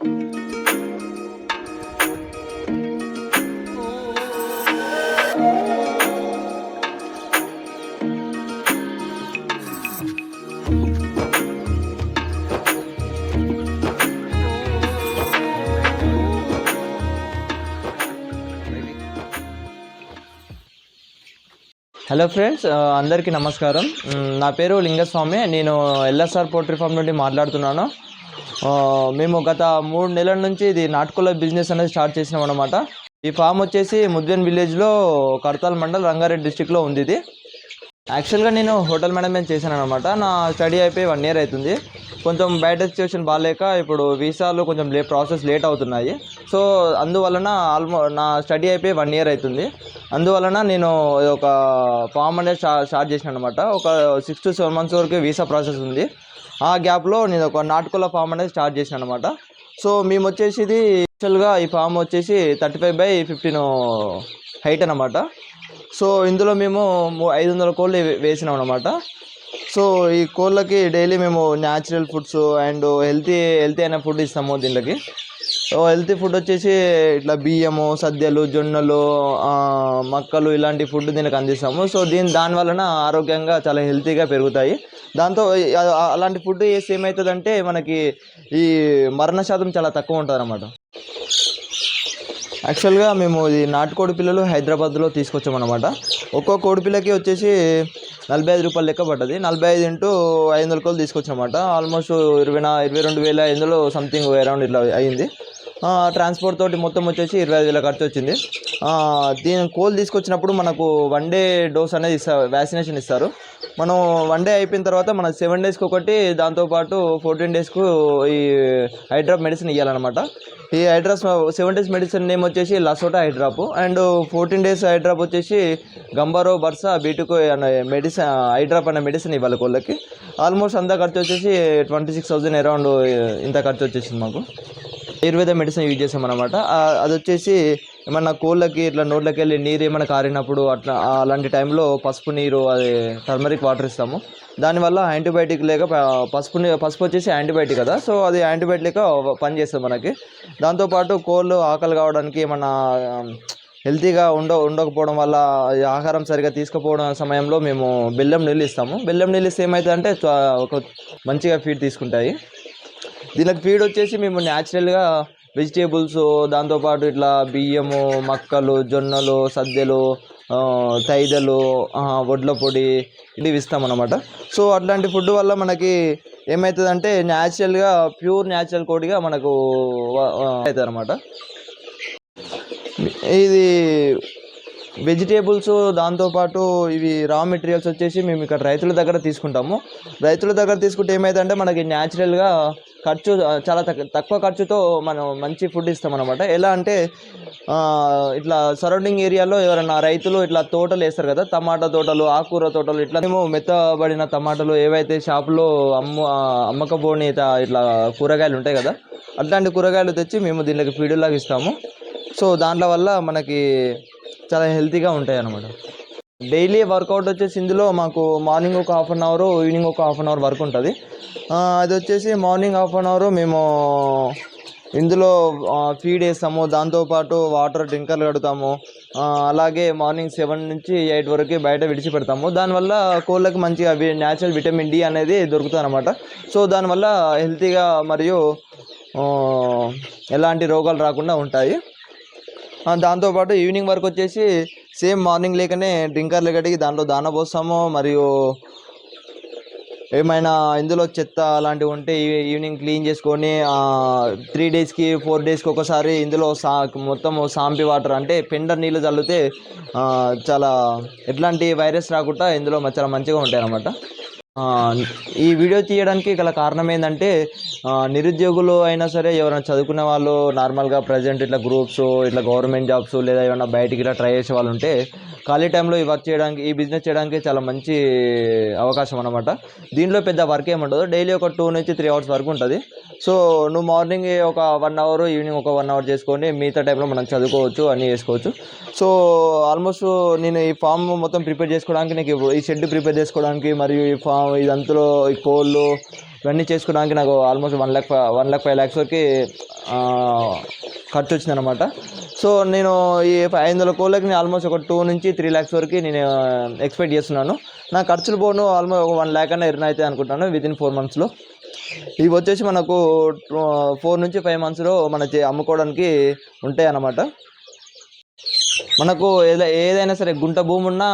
Hello friends uh, అందరికీ నమస్కారం. నా పేరు లింగస్వామి నేను ఎల్ఎస్ఆర్ పోల్ట్రీ ఫామ్ నుండి మాట్లాడుతున్నాను. మేము గత మూడు నెలల నుంచి ఇది నాటుకోళ్ళ బిజినెస్ అనేది స్టార్ట్ చేసినాం అనమాట ఈ ఫామ్ వచ్చేసి ముద్వెన్ విలేజ్లో కడతాల్ మండల్ రంగారెడ్డి డిస్టిక్లో ఉంది ఇది. యాక్చువల్గా నేను హోటల్ మేనేజ్మెంట్ చేశాను అనమాట నా స్టడీ అయిపోయి వన్ ఇయర్ అవుతుంది. కొంచెం బయట సిచ్యువేషన్ బాగాలేక ఇప్పుడు వీసాలు కొంచెం లే ప్రాసెస్ లేట్ అవుతున్నాయి. సో అందువలన ఆల్మో నా స్టడీ అయిపోయి వన్ ఇయర్ అవుతుంది. అందువలన నేను ఒక ఫామ్ అనేది స్టా స్టార్ట్ చేసిన అనమాట ఒక సిక్స్ టు సెవెన్ మంత్స్ వరకు వీసా ప్రాసెస్ ఉంది. ఆ గ్యాప్లో నేను ఒక నాటుకోళ్ళ ఫామ్ అనేది స్టార్ట్ చేశాను అనమాట సో మేము వచ్చేసి ఇది యాక్చువల్గా ఈ ఫామ్ వచ్చేసి thirty five by fifteen height అనమాట. సో ఇందులో మేము ఐదు వందల కోళ్ళు వేసినాం అనమాట సో ఈ కోళ్ళకి డైలీ మేము natural foods and healthy healthy అయిన ఫుడ్ ఇస్తాము దీనికి సో హెల్తీ ఫుడ్ వచ్చేసి ఇట్లా బియ్యము సద్యలు జొన్నలు మక్కలు ఇలాంటి ఫుడ్ దీనికి అందిస్తాము. సో దీని దాని వలన ఆరోగ్యంగా చాలా హెల్తీగా పెరుగుతాయి. దాంతో అలాంటి ఫుడ్ వేసి ఏమవుతుందంటే మనకి ఈ మరణ శాతం చాలా తక్కువ ఉంటుంది అనమాట యాక్చువల్గా మేము ఇది నాటుకోడి పిల్లలు హైదరాబాద్లో తీసుకొచ్చామన్నమాట. ఒక్కో కోడి పిల్లకి వచ్చేసి నలభై ఐదు రూపాయలు లెక్క పడ్డది. నలభై ఐదు ఇంటూ ఐదు వందల కోళ్ళు తీసుకొచ్చామన్నమాట. ఆల్మోస్ట్ ఇరవై నా ఇరవై రెండు వేల ఐదులో సంథింగ్ అరౌండ్ ఇట్లా అయింది. ట్రాన్స్పోర్ట్ తోటి మొత్తం వచ్చేసి ఇరవై ఐదు వేల ఖర్చు వచ్చింది. దీని కోల్ తీసుకొచ్చినప్పుడు మనకు వన్ డే డోస్ అనేది ఇస్తారు వ్యాక్సినేషన్ ఇస్తారు. మనం వన్ డే అయిపోయిన తర్వాత మన సెవెన్ డేస్కి ఒకటి దాంతోపాటు ఫోర్టీన్ డేస్కు ఈ హైడ్రాప్ మెడిసిన్ ఇవ్వాలన్నమాట ఈ eye drop seven days medicine name వచ్చేసి LaSota eye drop and fourteen days eye drop వచ్చేసి గంబారో బర్సా బీటుకో అనే మెడిసిన్ హైడ్రాప్ అనే మెడిసిన్ ఇవ్వాలి కోళ్ళకి ఆల్మోస్ట్ అంతా ఖర్చు వచ్చేసి ట్వంటీ సిక్స్ థౌజండ్ అరౌండ్ ఇంత ఖర్చు వచ్చేసింది మాకు. ఆయుర్వేద మెడిసిన్ యూజ్ చేసామన్నమాట. అనమాట అది వచ్చేసి ఏమన్నా కోళ్ళకి ఇట్లా నోట్లకి వెళ్ళి నీరు ఏమైనా కారినప్పుడు అట్లా అలాంటి టైంలో పసుపు నీరు అది టర్మరిక్ వాటర్ ఇస్తాము. దానివల్ల యాంటీబయాటిక్ లేక పసుపు పసుపు వచ్చేసి యాంటీబయాటిక్ కదా. సో అది యాంటీబయాటిక్ పనిచేస్తుంది మనకి. దాంతోపాటు కోళ్ళు ఆకలి కావడానికి ఏమన్నా హెల్తీగా ఉండ ఉండకపోవడం వల్ల ఆహారం సరిగా తీసుకుపోవడం సమయంలో మేము బెల్లం నీళ్ళు ఇస్తాము. బెల్లం నీళ్ళు ఇస్తే ఏమవుతుందంటే ఒక మంచిగా ఫీడ్ తీసుకుంటాయి. దీనికి ఫీడ్ వచ్చేసి మేము న్యాచురల్గా వెజిటేబుల్స్ దాంతోపాటు ఇట్లా బియ్యము మక్కలు జొన్నలు సద్దెలు తైదలు వడ్ల పొడి ఇవి ఇస్తామన్నమాట. సో అట్లాంటి ఫుడ్ వల్ల మనకి ఏమవుతుందంటే న్యాచురల్గా ప్యూర్ న్యాచురల్ కోడిగా మనకు అవుతుంది అనమాట ఇది వెజిటేబుల్స్ దాంతోపాటు ఇవి రా మెటీరియల్స్ వచ్చేసి మేము ఇక్కడ రైతుల దగ్గర తీసుకుంటాము. రైతుల దగ్గర తీసుకుంటే ఏమైందంటే మనకి న్యాచురల్గా ఖర్చు చాలా తక్కువ తక్కువ ఖర్చుతో మనం మంచి ఫుడ్ ఇస్తాం అనమాట ఎలా అంటే ఇట్లా సరౌండింగ్ ఏరియాలో ఎవరైనా రైతులు ఇట్లా తోటలు వేస్తారు కదా టమాటా తోటలు ఆకుకూర తోటలు ఇట్లా మేము మెత్తబడిన టమాటాలు ఏవైతే షాపులో అమ్ము అమ్మకపోని ఇట్లా ఇట్లా కూరగాయలు ఉంటాయి కదా అట్లాంటి కూరగాయలు తెచ్చి మేము దీనికి ఫీడులాగా ఇస్తాము. సో దాంట్లో వల్ల మనకి చాలా హెల్తీగా ఉంటాయి అన్నమాట డైలీ వర్కౌట్ వచ్చేసి ఇందులో మాకు మార్నింగ్ ఒక హాఫ్ అన్ అవర్ ఈవినింగ్ ఒక హాఫ్ అన్ అవర్ వర్క్ ఉంటుంది. అది వచ్చేసి మార్నింగ్ హాఫ్ అన్ అవర్ మేము ఇందులో ఫీడ్ వేస్తాము. దాంతోపాటు వాటర్ డ్రింకర్లు కడతాము అలాగే మార్నింగ్ సెవెన్ నుంచి ఎయిట్ వరకు బయట విడిచిపెడతాము. దానివల్ల కోళ్ళకి మంచిగా న్యాచురల్ విటమిన్ డి అనేది దొరుకుతుంది అనమాట సో దానివల్ల హెల్తీగా మరియు ఎలాంటి రోగాలు రాకుండా ఉంటాయి. దాంతోపాటు ఈవినింగ్ వరకు వచ్చేసి సేమ్ మార్నింగ్ లేకనే డ్రింకర్లు కడిగి దాంట్లో దాన పోస్తాము మరియు ఏమైనా ఇందులో చెత్త అలాంటివి ఉంటే ఈవినింగ్ క్లీన్ చేసుకొని త్రీ డేస్కి ఫోర్ డేస్కి ఒకసారి ఇందులో సా మొత్తం సాంపి వాటర్ అంటే పెండర్ నీళ్ళు చల్లితే చాలా ఎట్లాంటి వైరస్ రాకుండా ఇందులో మ- చాలా మంచిగా ఉంటాయి అన్నమాట ఈ వీడియో తీయడానికి గల కారణం ఏంటంటే నిరుద్యోగులు అయినా సరే ఎవరైనా చదువుకునే వాళ్ళు నార్మల్గా ప్రజెంట్ ఇట్లా గ్రూప్స్ ఇట్లా గవర్నమెంట్ జాబ్స్ లేదా ఏమైనా బయటికి ఇట్లా ట్రై చేసే వాళ్ళు ఉంటే ఖాళీ టైంలో ఈ వర్క్ చేయడానికి ఈ బిజినెస్ చేయడానికి చాలా మంచి అవకాశం అనమాట దీనిలో పెద్ద వర్క్ ఏముండదు డైలీ ఒక టూ నుంచి త్రీ అవర్స్ వరకు ఉంటుంది. సో నువ్వు మార్నింగ్ ఒక వన్ అవర్ ఈవినింగ్ ఒక వన్ అవర్ చేసుకొని మిగతా టైంలో మనం చదువుకోవచ్చు అన్నీ చేసుకోవచ్చు. సో ఆల్మోస్ట్ నేను ఈ ఫామ్ మొత్తం ప్రిపేర్ చేసుకోవడానికి నీకు ఇప్పుడు ఈ షెడ్ ప్రిపేర్ చేసుకోవడానికి మరియు ఈ ఫామ్ ఇదంతలో ఈ కోళ్ళు ఇవన్నీ చేసుకోవడానికి నాకు almost one lakh one lakh five lakhs వరకు ఖర్చు వచ్చింది అనమాట సో నేను ఈ ఐదు వందల కోళ్ళకి నేను ఆల్మోస్ట్ ఒక టూ నుంచి త్రీ ల్యాక్స్ వరకు నేను ఎక్స్పెక్ట్ చేస్తున్నాను. నా ఖర్చులు పోను ఆల్మోస్ట్ ఒక వన్ ల్యాక్ అన్న ఎర్న్ అయితే అనుకుంటాను వితిన్ ఫోర్ మంత్స్లో ఇవి వచ్చేసి మనకు ఫోర్ నుంచి ఫైవ్ మంత్స్లో మన అమ్ముకోవడానికి ఉంటాయి అన్నమాట మనకు ఏద ఏదైనా సరే గుంట భూమి ఉన్నా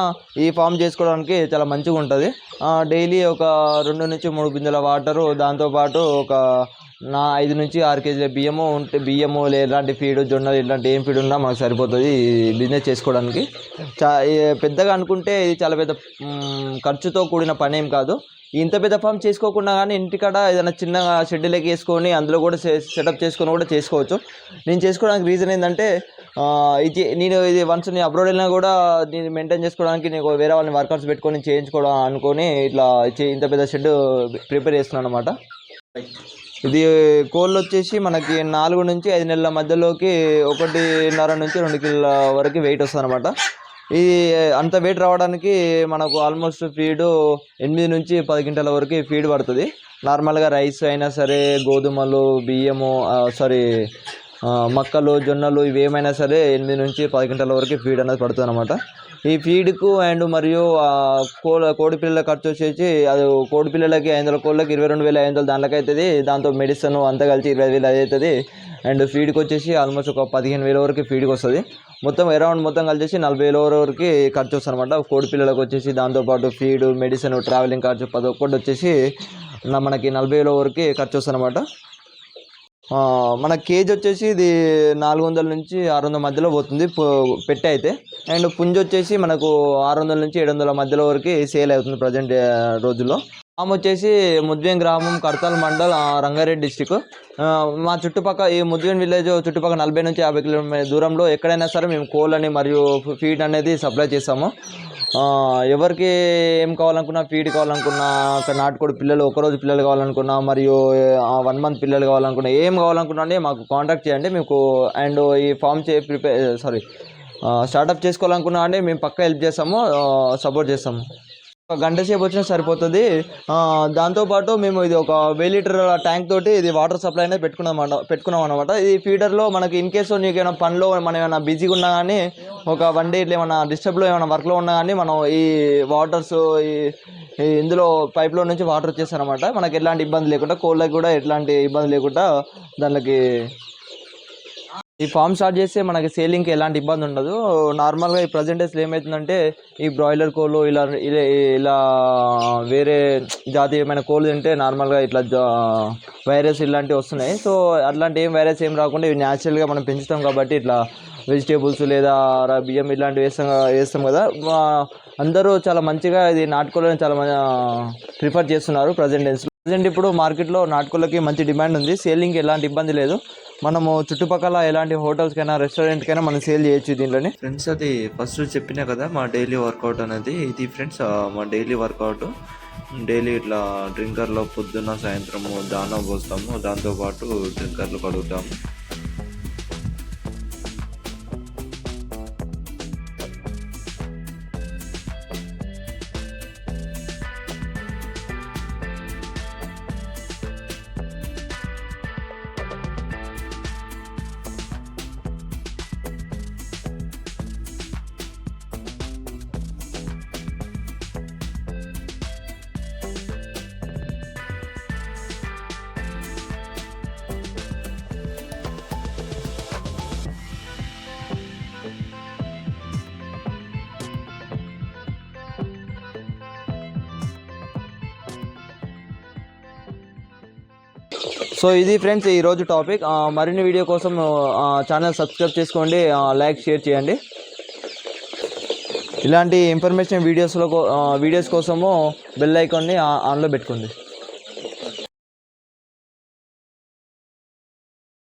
ఈ ఫామ్ చేసుకోవడానికి చాలా మంచిగా ఉంటుంది. డైలీ ఒక రెండు నుంచి మూడు గింజల వాటరు దాంతోపాటు ఒక నా ఐదు నుంచి ఆరు కేజీల బియ్యము ఉంటే బియ్యము ఎలాంటి ఫీడ్ జొన్నలు ఇలాంటి ఏం ఫీడ్ ఉన్నా మాకు సరిపోతుంది ఈ బిజినెస్ చేసుకోవడానికి. చా పెద్దగా అనుకుంటే ఇది చాలా పెద్ద ఖర్చుతో కూడిన పని ఏం కాదు. ఇంత పెద్ద ఫామ్ చేసుకోకుండా కానీ ఇంటికాడ ఏదైనా చిన్న షెడ్యూల్కి వేసుకొని అందులో కూడా సెటప్ చేసుకొని కూడా చేసుకోవచ్చు. నేను చేసుకోవడానికి రీజన్ ఏంటంటే ఇది నేను ఇది వన్స్ నేను అబ్రాడ్ వెళ్ళినా కూడా నేను మెయింటైన్ చేసుకోవడానికి నేను వేరే వాళ్ళని వర్కర్స్ పెట్టుకొని చేయించుకోవడం అనుకొని ఇట్లా చే- ఇంత పెద్ద షెడ్ ప్రిపేర్ చేస్తున్నాను అనమాట ఇది కోళ్ళు వచ్చేసి మనకి నాలుగు నుంచి ఐదు నెలల మధ్యలోకి ఒకటిన్నర నుంచి రెండు కిలోల వరకు వెయిట్ వస్తుంది అనమాట ఇది అంత వెయిట్ రావడానికి మనకు ఆల్మోస్ట్ ఫీడ్ ఎనిమిది నుంచి పది గంటల వరకు ఫీడ్ పడుతుంది. నార్మల్గా రైస్ అయినా సరే గోధుమలు బియ్యము సారీ మక్కలు జొన్నలు ఇవి ఏమైనా సరే ఎనిమిది నుంచి పది గంటల వరకు ఫీడ్ అనేది పడుతుంది అనమాట ఈ ఫీడ్కు అండ్ మరియు కోళ్ళ కోడి పిల్లల ఖర్చు వచ్చేసి అది కోడి పిల్లలకి ఐదు వందల కోళ్ళకి ఇరవై రెండు వేల ఐదు వందలు దాంట్లోకి అవుతుంది దాంతో మెడిసిన్ అంతా కలిసి ఇరవై వేలు అది అవుతుంది అండ్ ఫీడ్కి వచ్చేసి ఆల్మోస్ట్ ఒక పదిహేను వేల వరకు ఫీడ్కి వస్తుంది. మొత్తం అరౌండ్ మొత్తం కలిసి నలభై వేల వరకు ఖర్చు వస్తుంది అనమాట కోడి పిల్లలకు వచ్చేసి దాంతోపాటు ఫీడ్ మెడిసిన్ ట్రావెలింగ్ ఖర్చు పది ఒక్కటి వచ్చేసి మనకి నలభై వేల వరకు ఖర్చు వస్తుంది అనమాట మన కేజ్ వచ్చేసి ఇది నాలుగు వందల నుంచి ఆరు వందల మధ్యలో పోతుంది. పెట్టె అయితే. అండ్ పుంజ్ వచ్చేసి మనకు ఆరు వందల నుంచి ఏడు వందల మధ్యలో వరకు సేల్ అవుతుంది ప్రజెంట్ రోజుల్లో. గ్రామం వచ్చేసి ముద్వేం గ్రామం కడతాల్ మండల్ రంగారెడ్డి డిస్టిక్. మా చుట్టుపక్కల ఈ ముద్వేం విలేజ్ చుట్టుపక్కల నలభై నుంచి యాభై కిలోమీటర్ దూరంలో ఎక్కడైనా సరే మేము కోళ్ళని మరియు ఫీడ్ అనేది సప్లై చేస్తాము. ఎవరికి ఏం కావాలనుకున్నా ఫీడ్ కావాలనుకున్నా అక్కడ నాటుకోడి పిల్లలు ఒకరోజు పిల్లలు కావాలనుకున్నా మరియు వన్ మంత్ పిల్లలు కావాలనుకున్నా ఏం కావాలనుకున్నా అండి మాకు కాంటాక్ట్ చేయండి మీకు అండ్ ఈ ఫామ్ చే ప్రిపేర్ సారీ స్టార్టప్ చేసుకోవాలనుకున్నా అండి మేము పక్కా హెల్ప్ చేస్తాము సపోర్ట్ చేస్తాము. గంట సేపు వచ్చినా సరిపోతుంది. దాంతోపాటు మేము ఇది ఒక వెయ్యి లీటర్ ట్యాంక్ తోటి ఇది వాటర్ సప్లై అనేది పెట్టుకున్నాం పెట్టుకున్నాం అనమాట ఇది ఫీడర్లో మనకి ఇన్ కేసు నీకు ఏమైనా పనిలో మనం ఏమైనా బిజీగా ఉన్నా కానీ ఒక వన్ డే ఇట్లా ఏమైనా డిస్టర్బ్లో ఏమైనా వర్క్లో ఉన్నా కానీ మనం ఈ వాటర్స్ ఈ ఈ ఇందులో పైప్లో నుంచి వాటర్ వచ్చేస్తారనమాట మనకి ఎలాంటి ఇబ్బంది లేకుండా కోళ్ళకి కూడా ఎట్లాంటి ఇబ్బంది లేకుండా దానికి ఈ ఫామ్ స్టార్ట్ చేస్తే మనకి సేలింగ్కి ఎలాంటి ఇబ్బంది ఉండదు. నార్మల్గా ఈ ప్రజెంట్ డేస్లో ఏమవుతుందంటే ఈ బ్రాయిలర్ కోళ్ళు ఇలా ఇలా ఇలా వేరే జాతీయమైన కోళ్ళు తింటే నార్మల్గా ఇట్లా జా- వైరస్ ఇలాంటివి వస్తున్నాయి. సో అట్లాంటి ఏం వైరస్ ఏం రాకుండా ఇవి న్యాచురల్గా మనం పెంచుతాం కాబట్టి ఇట్లా వెజిటేబుల్స్ లేదా బియ్యం ఇలాంటివి వేస్తాం వేస్తాం కదా. అందరూ చాలా మంచిగా ఇది నాటుకోళ్ళని చాలా ప్రిఫర్ చేస్తున్నారు ప్రజెంట్ డేస్లో. ప్రజెంట్ ఇప్పుడు మార్కెట్లో నాటుకోళ్ళకి మంచి డిమాండ్ ఉంది. సేలింగ్కి ఎలాంటి ఇబ్బంది లేదు. మనము చుట్టుపక్కల ఎలాంటి హోటల్స్ కైనా రెస్టారెంట్ కైనా మనం సేల్ చేయొచ్చు దీంట్లోనే. ఫ్రెండ్స్ అది ఫస్ట్ చెప్పినా కదా మా డైలీ వర్కౌట్ అనేది. ఇది ఫ్రెండ్స్ మా డైలీ వర్కౌట్ డైలీ ఇట్లా డ్రింకర్లో పొద్దున్న సాయంత్రము దానం పోస్తాము దాంతోపాటు డ్రింకర్లు కడుగుతాము సో ఇది ఫ్రెండ్స్ ఈరోజు టాపిక్. మరిన్ని వీడియో కోసం ఛానల్ సబ్స్క్రైబ్ చేసుకోండి లైక్ షేర్ చేయండి. ఇలాంటి ఇన్ఫర్మేషన్ వీడియోస్లో కో- వీడియోస్ కోసము బెల్ ఐకాన్ని ఆన్లో పెట్టుకోండి.